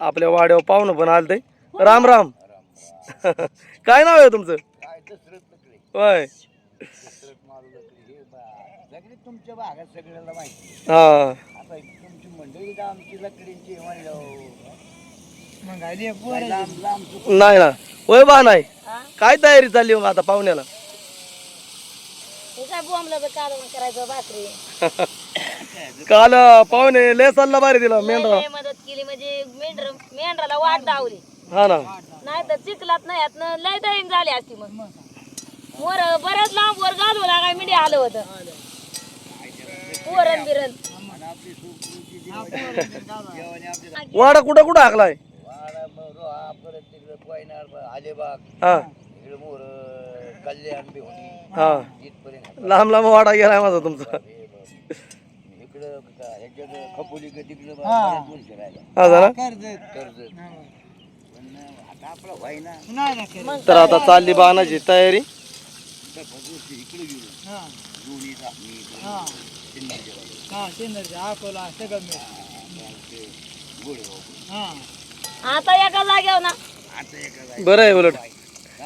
आपल्या वाड्यावर पाहुणं पण आलं ते राम राम. काय नाव आहे तुमचं? होय. हे तुमच्या भागात सगळ्याला माहिती हा. मंडळी आमची लकडींची चुक- नाही ना. होय बा नाही. काय तयारी चालली मग आता पाहुण्याला? हे कालवण करायचं भाकरी. काल पाहुणे लय सल्ला बारी दिला मेंढरा लय मदत केली म्हणजे मेंढर मेंढराला वाट दावली. हा ना. नाही तर चिखलात नाही यातनं लय दहीन झाली असती मग. वर बऱ्याच लांब वर घालू लागाय मिडी आलं होतं. वरण बिरण. वाडा कुठं कुठं हाकलाय? अलिबाग हा मोर कल्याण बिहोणी हा. इथपर्यंत लांब लांब वाडा गेलाय माझा तुमचा. इकडं का- ह्याच्यात खपोली का तिकडं बऱ्याच वर्ष राहिला हा ना कर्जत कर्ज पण आता आपला व्हाय ना नाही ना कर्जत तर आता चालली बाणाची तयारी. इकडे गेलो हा. मी हा हा अकोला सगळं हा. आता एका ना. आता एका बरं आहे उलट.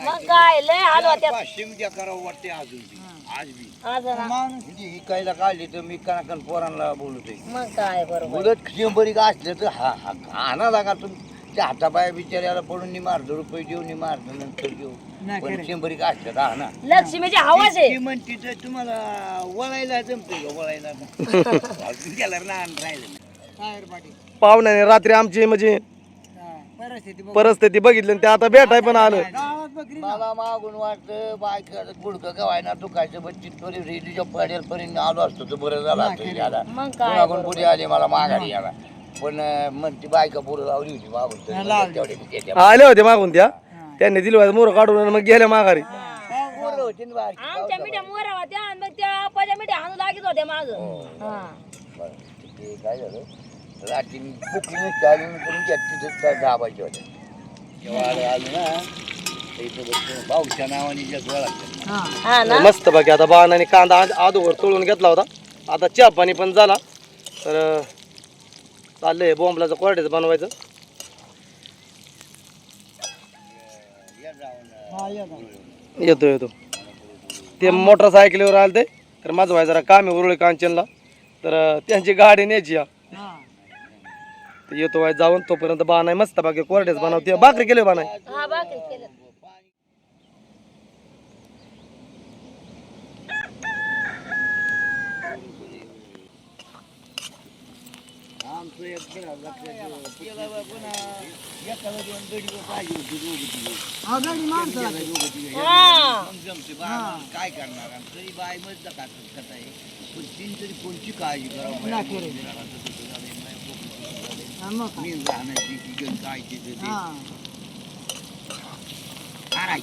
मग काय लय हाल होत्या. पाचशे उद्या करावं वाटते अजून बी. आज बी. म्हणजे ही कायला काढली तर मी कणाकण पोरांना बोलतोय. मग काय बरोबर. उलट शंभरी का असले तर हा हा आणा लागा तुमच्या हातापाया बिचाऱ्याला पडून नि मारतो रुपये देऊ नि मारतो नंतर देऊ. नाही पण खरं. शंभरी का असले तर आणा. लक्ष्मीची हवाच आहे. ती म्हणते तर तुम्हाला वळायला जमते का वळायला अजून गेला ना आण राहिलं. टायर पाटी पाहुण्याने रात्री आमची म्हणजे हा परिस्थिती बघ. परिस्थिती बघितली आणि ते आता भेटाय पण आलं. बकरी मला मागून वाटतं बायका गुडकं गवायना दुखायचं पण तिथपर्यंत रेडीच्या पड्यापर्यंत आलो असतो तर बरं झालं असतं याला. मग काय मागून पुढे आले मला माघारी याला. पण अं, मग ती बायका पुढे लावली होती मागून. तरी हा. तेवढे मी आले होते मागून त्या? त्यांनी दिलं मोर काढून आणि मग गेल्या माघारी. पोरं होती ना बारकी. आमच्या मिठ्या मोरा होत्या आणि मग त्या पाच्या मिठ्या हाणू लागत होत्या माग. बरं, ते काय झालं? रात्री मी बुकली चालून करून त्या तिथं दाबायचे होते तेव्हा आलं आलं ना भाऊच्या नावाने ज्या गोळा हा ना? मस्त बाकी आता बाणाने कांदा आज- अगोदर तोडून घेतला होता. आता चहा पाणी पण झाला. तर अं, चाललंय बोंबलाचं कोरड्याचं बनवायचं. हा. येतो येतो. ते मोटरसायकलीवर आले ते तर माझं भाई जरा काम आहे उरळी कांचनला. तर अं, त्यांची गाडी न्यायची या. हा. तर येतो वाय जाऊन तोपर्यंत बाणाय मस्त बाकी कोरड्याच बनवते भाकरी केली बाणाय हा भाकरी केलं आमचं एक बरं लक्षात केला बा पुन्हा एकाला दोन गडी. हा काय करणार आणि तरी बाय मस्त कथा आहे पण तीन तरी कोणची काळजी करावं नाही खरं. हा मग काय. की काय ते ते- ते. हा हाराय.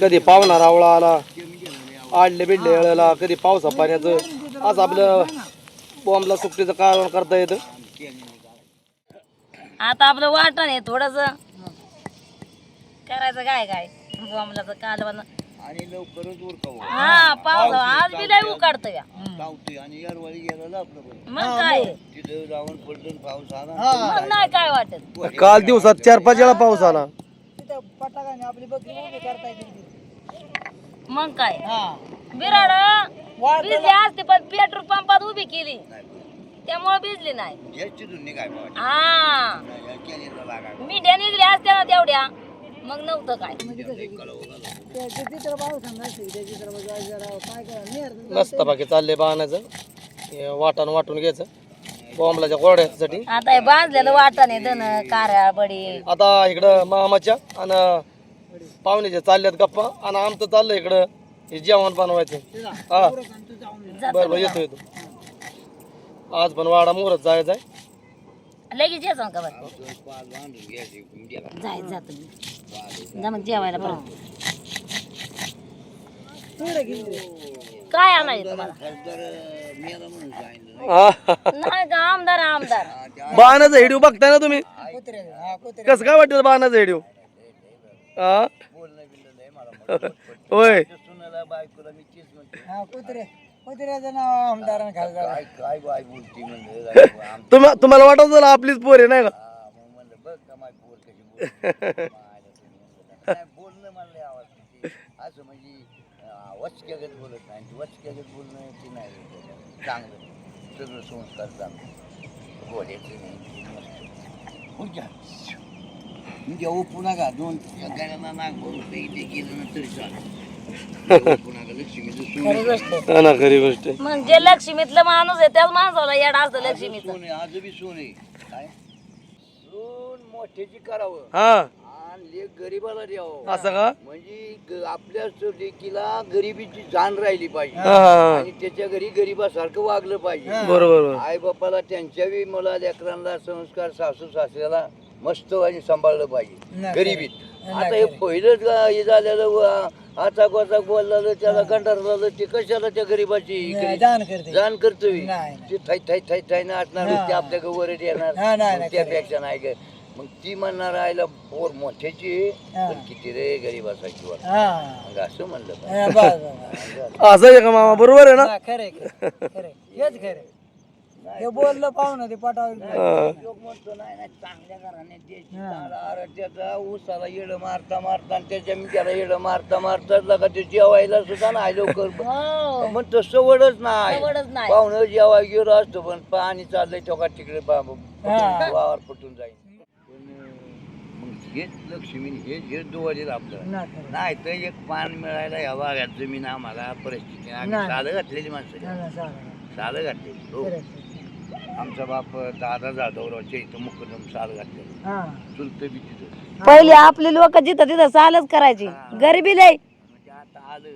कधी पाहुणा रावळा आला ते मी गेलो रे. आडले बिडले कधी पावसा पाण्याचं आज आपलं बॉम्बला सुट्टीचं कारण करता येतं. आता आपलं वाटण आहे थोडस. करायचं काय काय? बोंबलाचं कालवण. आणि लवकरच उरकावं. हा पाऊस आज बी लय उकाडतं या. आणि यारवाळी गेलं आपलं पण मग काय? तिथं जाऊन पडलं पाऊस आला. मग नाही काय वाटत? काल दिवसात चार पाच वेळा पाऊस आला. तिथं पटाकाने आपली बकरी उभी करता येते. मग काय? हा. बिराड भिजली असते पण पेट्रोल पंपात उभी केली. त्यामुळे भिजली नाही. हा. मिठ्या निघल्या असत्या ना तेवढ्या. मग नव्हतं काय. नेर मस्त बाकी चाललंय बाणाचं. हे वाटण वाटून घ्यायचं. बॉम्बलाच्या कोरड्यासाठी. आता हे बांधलेलं वाटण आहे दन कार्या बडी. आता इकडं मामाच्या आणि पाहुण्याच्या चालल्यात गप्पा. आणि आमचं चाललंय इकडं. हे जेवण बनवायचं. हा. बरं बरं येतो येतो. आज पण वाडा मोरच जायचं आहे. लगेच का बरं? जाय जात मी जा मग जेवायला परत. काय आणायचं तुम्हाला? हा. नाही का? आमदार आमदार. बाणाचं हेडिओ बघताय ना तुम्ही? कसं काय वाटतं बाणाचं हेडिओ हा? होय. हा तुम्हा तुम्हाला वाटत झालं आपलीच पोर आहे नाही का? हा, म्हणजे. चांगलं सगळं संस्कार चांगलं म्हणजे ओपू नका दोन गाड्यांना नाक भरून ते इथे गेलं ना तरी चालेल. ओपू नका लक्ष्मीचं सोनं. हा ना खरी गोष्ट आहे. म्हणजे लक्ष्मीतलं माणूस आहे त्याच माणसाला येड असतं लक्ष्मीचं. सोने आज बी सोने काय? सोन मोठ्याची करावं. हा. आणि लेख गरीबाला द्यावं. असं का? म्हणजे ग- आपल्या लेकीला गरिबीची जाण राहिली पाहिजे. हा हा, आणि त्याच्या घरी गरीबासारखं वागलं पाहिजे. बरोबर बरोबर. आई बापाला त्यांच्याही मला लेकरांना संस्कार सासू सासऱ्याला मस्त आणि सांभाळलं पाहिजे. गरिबीत आता हे पहिलंच हे झालेलं आचाक वाचाक बोललेलं त्याला गंडारलं ते कशाला त्या गरीबाची जाण करतोय. ते थाय थाय थाय थाय नाचणार हा. ते आपल्या वर येणार. त्यापेक्षा नाही काय मग ती म्हणणार आईला पोर मोठ्याची. पण किती रे हा. मग असं म्हणलं. असं आहे का मामा? बरोबर आहे ना? खरे खरे हेच खरे हे बोललं पाहून ते पटावलं हा. लोक म्हणतो नाही नाही चांगल्या घराने चांगला त्याचा ऊसाला येडं मारता मारता आणि त्याच्या मिठाला येडं मारता मारता लगा ते जेवायला सुद्धा नाही लवकर हो म्हणतो सवडच नाही सवडच नाही. पाहुणं जेवाय गेलो असतो पण पाणी चाललंय तेव्हा तिकडे बा- हा. वावर फुटून जाईल पण अं, मग हेच लक्ष्मी हेच हेच दोवारील आपलं ना खरं. नाही तर एक पान मिळायला या भागात जमीन आम्हाला परिस्थिती आम्ही नाही. सालं घातलेली माणसं ना, ना, चालेल. सालं घातलेली हो. आमचा बाप दादा जाधवरावच्या इथं मुक्कदम साल घातलेलं. हा. चुलत बी तिथं. पहिले आपले लोक जिथं तिथं चालच करायची. गरिबी लय म्हणजे आता आलं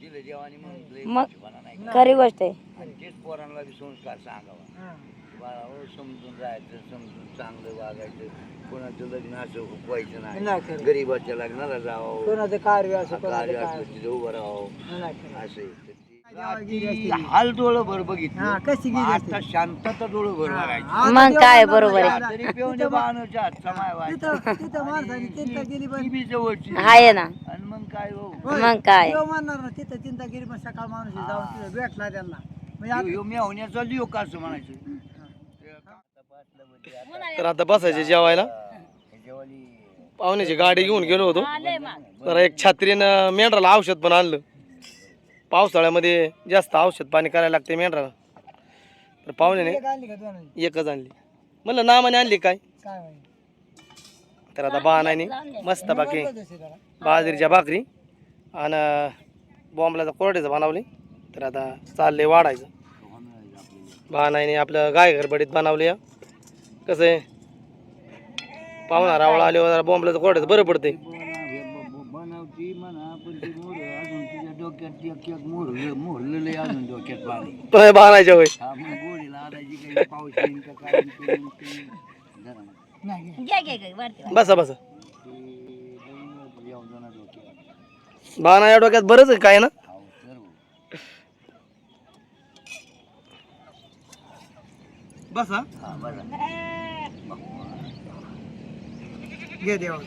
दिलं जेवानी म्हणलं मग- मोठेपणा नाही खरी गोष्ट आहे. आणि तेच पोरांना बी संस्कार सांगावा. हा. बाळा हो समजून राहायचं समजून चांगलं वागायचं. कोणाचं लग्न असं हुकवायचं नाही. नाही खरं. गरीबाच्या लग्नाला जावं. कोणाचं कार्य असो कार्य असलं काय तिथं उभं राहावं. असं आहे. तर गेली हाल डोळं भर बघितलं. हा, कशी गेली? आता शांतता डोळं भर बघायची. मग काय बरोबर तरी पिऊन बाणूच्या हातचा माय जवळची. आहे ना. आणि मग काय हो? मग काय? म्हणणार ना तिथं चिंता केली पण सकाळ माणूस जाऊन तिथं भेटला त्यांना. म्हणजे ह्यो मेवण्याचा लिओ का असं म्हणायचं? तर आता बसायचे जेवायला? पाहुण्याची गाडी घेऊन गेलो होतो. जरा एक छत्रीनं मेंढराला औषध पण आणलं. पावसाळ्यामध्ये जास्त औषध पाणी करायला लागते मेंढराला. तर पाहुण्याने एक आणली का दोन एकच आणली. म्हणलं नामाने आणली काय? तर आता बाणाने मस्त बाकी. बाजरीच्या भाकरी आणि बॉम्बलाचा कोरड्याचं बनवली. तर आता चाललंय वाढायचं. बाणाने आपलं गाय घरबडीत बनवली. या. कसं आहे? पाहुणा रावळा आल्यावर बॉम्बलाचं कोरड्याचं बरं पडतंय बनवती म्हणा पण ती मोर अजून तुझ्या डोक्यात एक एक मोर मोरलेलं अजून डोक्यात पाणी. तो बाणायच्या वय हा मग गोडीला आणायची काही पाऊस येईन का काय येईन ते मग ते जरा नाही घे. घ्या, घ्या, घ्या, वरती. बसा बसा. ते डोक्यात. बाणा या डोक्यात बरंच आहे काय ना? हाव सर्व बसा. हा बरं घे देवा.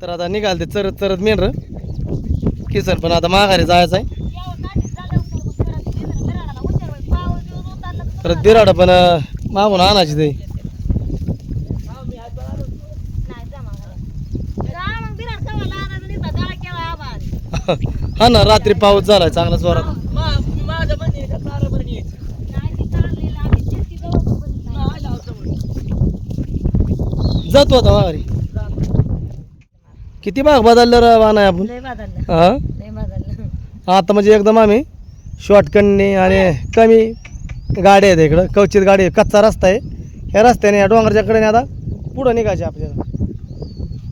तर आता निघालते चरत चरत मेंढर. किसन पण आता माघारी जायचं आहे. तर बिराड पण मागून आणायची ते. हा ना रात्री पाऊस झालाय चांगला जोरात. जातो आता माघारी? किती भाग बदललं रे वाना आपण? लय बदललं. हा? लय बदललं. आता म्हणजे एकदम आम्ही शॉर्टकटने आणि कमी गाड्या आहेत इकडं. कवचित गाडी आहे. कच्चा रस्ता आहे. ह्या रस्त्याने या डोंगरच्या कडेने आता पुढं निघायचे आपल्याला.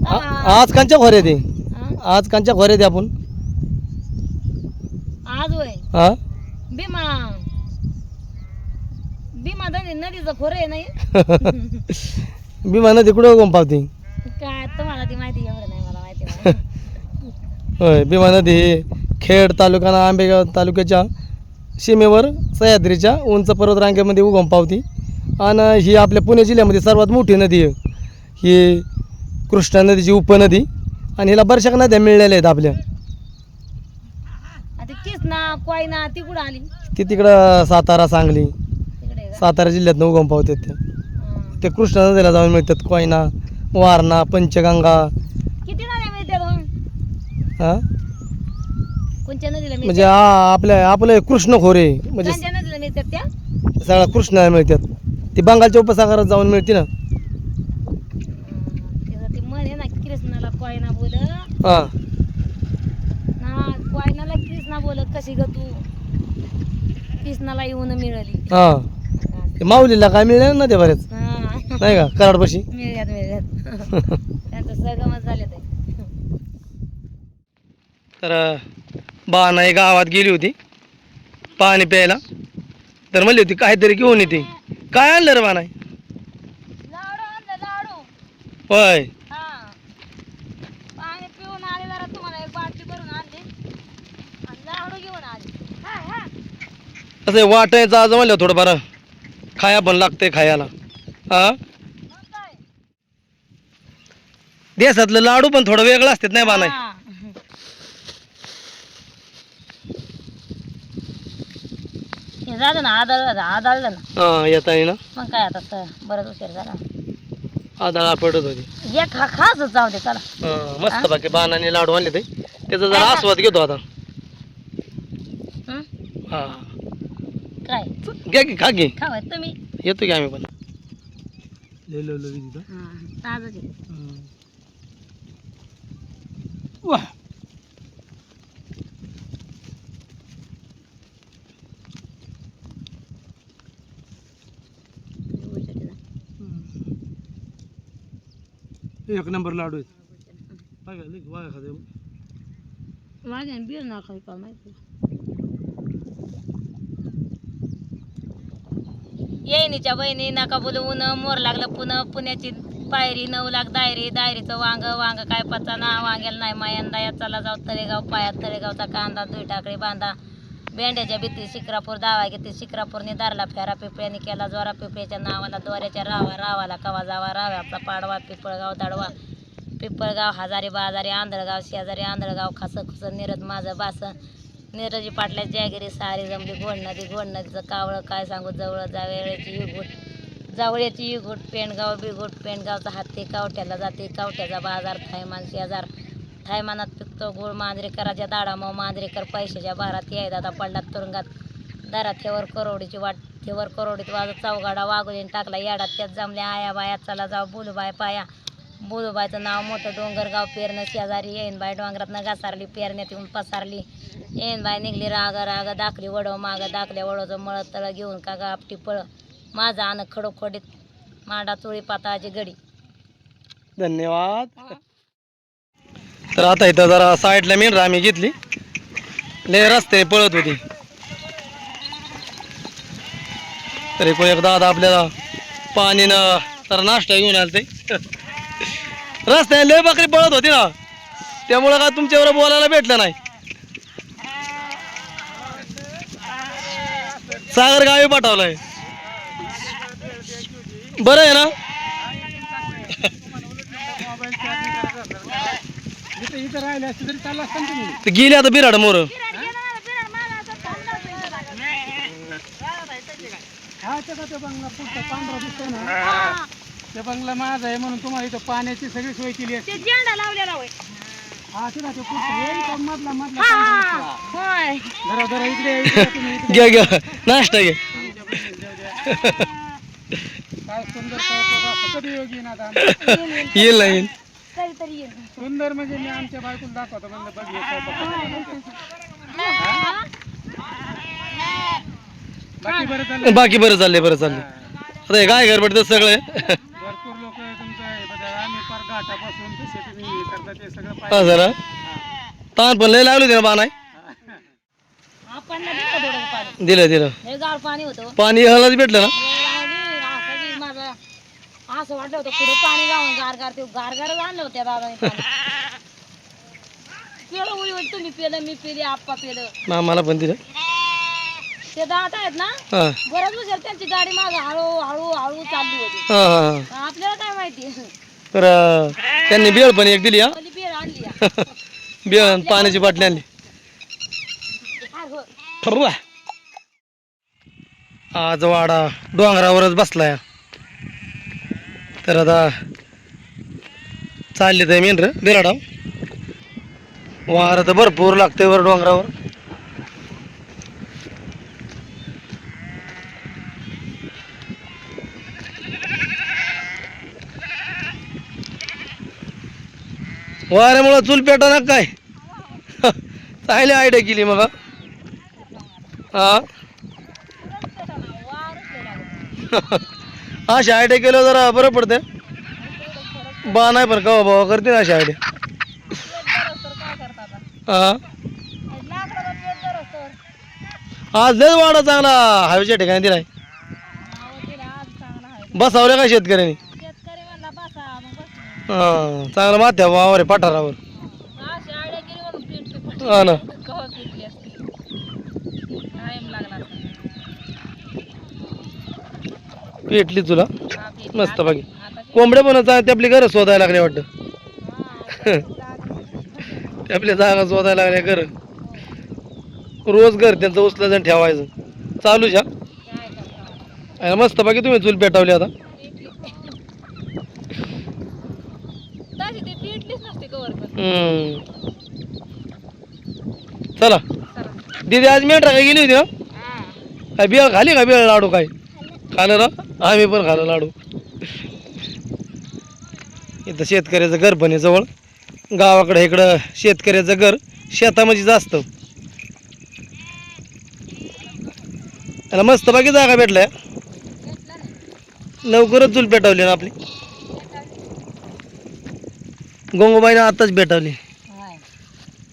आ- आज कांच्या खोऱ्यात आहे. हा? आज कांच्या खोऱ्यात आहे आपण. आज होय. हा? भीमा. भीमा नदी नदीचं खोरं आहे नाही? भीमा नदी कुठं उगम पावती. काय तुम्हाला ती माहिती एवढं नाही मला माहिती होय भीमा नदी ही खेड तालुका आंबेगाव तालुक्याच्या सीमेवर सह्याद्रीच्या उंच पर्वत रांगेमध्ये उगम पावती. आणि ही आपल्या पुणे जिल्ह्यामध्ये सर्वात मोठी नदी आहे. ही कृष्णा नदीची उपनदी. आणि हिला बऱ्याचशा नद्या मिळलेल्या आहेत आपल्या. आता किसना कोयना ती आली? ती तिकडं सातारा सांगली. तिकडे का? सातारा जिल्ह्यात उगम पावतात त्या. हं. ते कृष्णा नदीला जाऊन मिळतात कोयना वारणा पंचगंगा. किती नद्या मिळतात मग? हां? कोणत्या नदीला मिळतात म्हणजे आ- आपल्या आपलं हे कृष्ण खोरे म्हणजे कोणत्या नदीला मिळतात त्या? सगळ्या कृष्णा मिळतात ती बंगालच्या उपसागरात जाऊन मिळते ना. ते म्हणे ना कृष्णाला कोयना बोल हां. ना कोयनाला कृष्णा बोल कशी ग तू? कृष्णाला येऊन मिळाली. हां. माऊलीला काय मिळेल ना ते बरेच. नाही का? कराडपाशी? त्यांचं झालं ते तर बानाई गावात गेली होती पाणी प्यायला. तर म्हणली होती काहीतरी घेऊन येते. काय आणलं रे बानाई लाडू आणलं लाडू. होय. हा. पाणी पिऊन आले जरा तुम्हाला एक बाटली भरून आणली. आणि लाडू घेऊन आले. हा हा. असं वाटायचं आज म्हणलं थोडं बरं खाया पण लागतंय खायला. हा मग काय देशातलं लाडू पण थोडं वेगळं असतात नाही हा. हे झालं ना आदळ आदळलं ना हा येता ना मग काय आता स- बरंच उशीर झाला. आदळा पडत होती. एक खा खास जाऊ दे चला. हा, मस्त बाकी बाणाने लाडू आणले ते. त्याचा जरा आस्वाद घेतो आता. हं? हा. काय? घ्या की खा की. खावाय तुम्ही? येतो की आम्ही पण. वाह. एक नंबर लाडू आहेत. बिल ना खाली का माहिती? येईनीच्या बहिणी नका बोलवून मोर लागलं पुन्हा पुण्याची पायरी नऊ लाख दायरी दायरीचं वांग वांग काय पचा ना वांग्याला नाही मायंदा या चला जाऊ तळेगाव पायात तळेगावचा कांदा दुई टाकळी बांधा. भेंड्याच्या भीती शिक्रापूर दावा घेते शिक्रापूरने दारला फेरा पिपळ्याने केला जोरा पिपळ्याच्या नावाला दोऱ्याच्या रावा रावाला कवा जावा राव्याचा पाडवा पिपळगाव दाडवा. पिपळगाव हजारी बाजारी आंधळगाव शेजारी आंधळगाव खासं खुसं निरज माझं बासं. निरजी पाटल्या जॅगिरी सारी जमली गोड नदी गोड नदीचं कावळं काय सांगू जवळ जावळ्याची युगुट जावळ्याची गोट पेंडगाव बिगोट पेंडगावचा हत्ती कावठ्याला जाते. कावठ्याचा बाजार थायमान शेजार थायमानात पिकतो गुळ मांजरेकराच्या दाडामाव मांजरेकर पैशाच्या भारात याय दादा पडला तुरुंगात. दारात थेवर करोडीची वाट थेवर करोडीत वाजत चौगाडा वागुलीन टाकला याडात. त्यात जमल्या आया बाया चला जाऊ बुलूबाय पाया. बुलूबायचं नाव मोठं डोंगरगाव पेरणं शेजारी येईन बाय डोंगरातनं घासारली पेरण्यात येऊन पसारली. येईन बाय निघली राग राग दाखली वडव माग दाखल्या वडवचं मळ तळ घेऊन का गापटी पळ. माझा आण खडोखडीत मांडा चोळी पाताची गडी. धन्यवाद. तर आता इथं जरा साईडला मेन आम्ही घेतली. लय रस्ते पळत होती. तरी कोण एक दादा आपल्याला पाणीनं तर नाश्ता घेऊन आलं ते रस्त्याने लय बकरी पळत होती ना. त्यामुळं काय तुमच्यावर बोलायला भेटलं नाही. सागर गावी पाठवलंय. बरं आहे ना? इथं राहिले असते तरी चाललं असतं तुम्ही. ते गेले आता बिराड मोर. हा ते बंगला पुढचा पांढरा दिसतोय ना? ते बंगला माझा आहे म्हणून तुम्हाला इथं पाण्याची सगळी सोय केली ते झेंडा लावलेला होय. हा ते ना ते पुढचा इथं मधला मधला पांढरा दिसतोय. होय. जरा जरा इकडे इकडे तुम्ही इकडे. घ्या घ्या. नाश्ता घे काय सुंदर स्वयंपाक असतो. कधी योगी येईन आता आमचा. येईल ना येईल. कधीतरी येईल. सुंदर म्हणजे मी आमच्या बायकोला दाखवतो म्हणलं बघ हे स्वयंपाक बाकी बरं चाललंय? बाकी बरं चाललंय बरं चाललंय. आता हे काय घर पडतं सगळं. भरपूर लोक तुमचं आहे बघा आम्ही पार घाटापासून तसे तुम्ही हे करता ते सगळं हा पाहिजे. जरा. ताण पण लय लागली होती ना बाणाय आपण दिलं दिलं दिलं. लय गार पाणी होतं. पाणी भेटलं ना? लावली, असं वाटलं होतं पुढे पाणी लावून गार गार ते गार गारच आणलं होत्या पाणी पेलं उडी तुम्ही पेलं मी पेली आप्पा पेलं. मामाला पण दिलं. ते दाट आहेत ना? हा. बरंच उशीर त्यांची गाडी माग हळू हळू हळू चालली होती. हा हा आपल्याला काय माहिती? तर अं, त्यांनी बेळ पण एक दिली हा. पहिली आणली या. बेळ आणि पाण्याची बाटली आणली. हा, हो. ठरवा आज वाडा डोंगरावरच बसलाय. तर आता चालले तर मेंढर बिराडाव वारं तर भरपूर लागतंय वर डोंगरावर. वाऱ्यामुळं चूल पेटा ना काय? चांगली आयडिया केली मग हा. अशा आयडिया केलं जरा बरं पडतं बा नाही पण कवा बाबा करते ना अशा आयडिया हा. आज लय वाडा चांगला हवेच्या ठिकाणी दिलाय. बसावल्या का शेतकऱ्यांनी. हा चांगला माथ्या वावर आहे पठारावर. हा ना कवा पेटली असती. टाइम लागला असता. पेटली तुला. मस्त बाकी कोंबड्या पण चांगल्या ते आपली घरं शोधायला लागले वाटतं ते आपल्या जागा शोधायला लागल्या घर रोज घर त्यांचं उचलं जाऊन ठेवायचं करता? आणि मस्त बाकी तुम्ही चूल पेटवली आता. चला चला. दीदी आज मेंढरा काय गेली होती ना हा. काय बिळ खाली का बिळ लाडू काय खाल्लं ना? आम्ही पण खाल्लं लाडू. इथं शेतकऱ्याचं घर पण आहे जवळ. गावाकडे इकडं शेतकऱ्याचं घर शेतामध्ये जास्त. त्याला मस्त बाकी जागा भेटलाय. लवकरच चूल पेटवली ना आपली. गंगूबाईनं आताच पेटवली. हाय.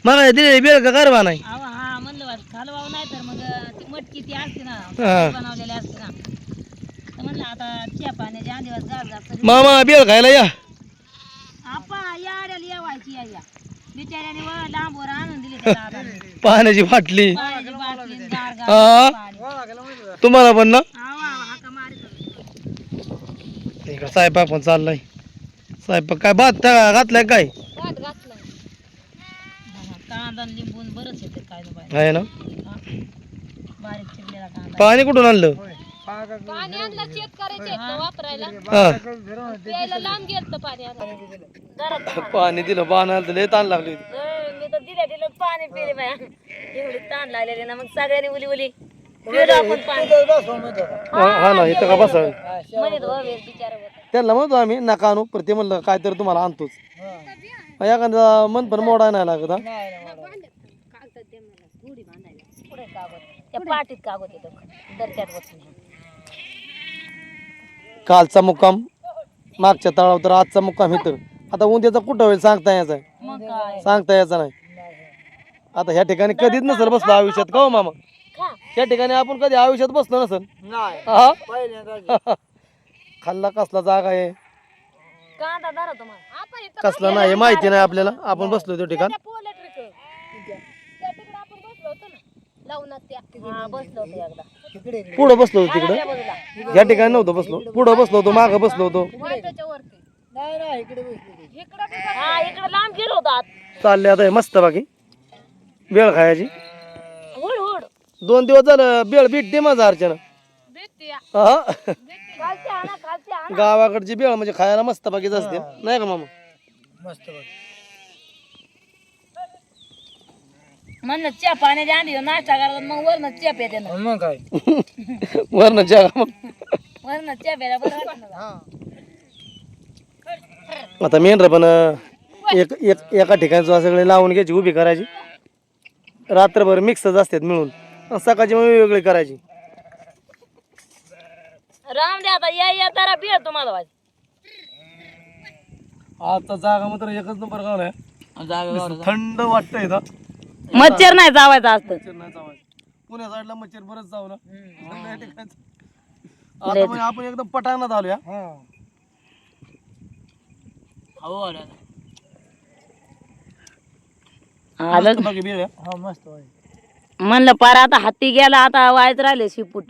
मग दिले बेळ का कारवा नाही? हा म्हणलं वाट कालवाव नाही तर मग ती मटकी ती असते ना. बनवलेली असते ना तर म्हणलं आता च्या पाण्याची आदिवास गार गार तरी मामा बेळ खायला या. त्या पाण्याची गार हा. तुम्हाला पण ना. इकडं स्वयंपाक पण चाललाय. स्वयंपाक काय भात टा- घातलाय काय? हा, कांदा लिंबून बरंच येते काय नो बाय आहे ना. बारीक चिरलेला कांदा. पाणी कुठून आणलं? पाणी आणलं शेतकऱ्याचे वापरायला. हा प्यायला लांब गेलं पाणी पाणी. दिलं पाणी आलं तर लय ताण लागली. मी तर दिल्या दिलं पाणी पिले बाया. एवढी ताण लागलेली ना मग सगळ्यांनी उली उली. पाणी. हा ना इथं का. त्यांना म्हणतो आम्ही नका आणू पण ते म्हणलं काय तर तुम्हाला आणतोच. एखादा मन पण मोडा नाही लागत पुढे कागद येतो दरच्यात बसून कालचा मुक्काम मागच्या तळावर तर आजचा मुक्काम इथं. आता उद्याचा कुठं होईल सांगता यायचा आहे. मग काय? सांगता यायचा नाही. आता ह्या ठिकाणी कधीच नसेल बसलो आयुष्यात का हो मामा? खा. या ठिकाणी आपण कधी आयुष्यात बसलो नसेल? हा? खाल्ला कसला जागा आहे? कांदा धरा तुम्हाला. आपण इथं कसला नाही माहिती नाही आपल्याला. आपण बसलो त्या ठिकाण त्या पोल्या ट्रिक त्या तिकडे आपण बसलो होतो ना लावून त्या हा बसलो होतो एकदा पुढं बसलो होतो तिकडं? या ठिकाणी नव्हतं बसलो. पुढं बसलो होतो मागं बसलो होतो. वाटेच्या वरती. हा इकडे लांब गेलो होतो आत. चालले आता हे मस्त बाकी. बेळ खायची. हुड हुड. दोन दिवस झालं बेळ भेटते माझा अर्चना. हा? गावाकडची बेळ म्हणजे खायला मस्त बाकीच असते. नाही का मामा? म्हणलं च्या पाण्याची आधी नाश्ता मग वरनं च्या ना. मग काय? वरण जागा मग? वरनं च्या प्यायला बरं वाटतं ना. आता मेंढर पण एक एक एका ठिकाणी सगळे लावून घ्यायची उभी करायची. रात्रभर मिक्सच असतात मिळून. सकाळची मग वेगळी करायची. राम दे आता या या तारा तुम्हाला वाज. आता जागा मात्र एकच नंबर गाव आहे. थंड वाटतंय इथं. मच्छर नाही चावायचा असतं. मच्छर नाही चावायचं पुण्या साईडला मच्छर बरंच चावलं. आता म्हणजे आपण एकदम पटाणात आलो या आलं बाकी बिळ हा मस्त म्हणलं पार आता हत्ती गेला आता वायच राहिले शिपूट.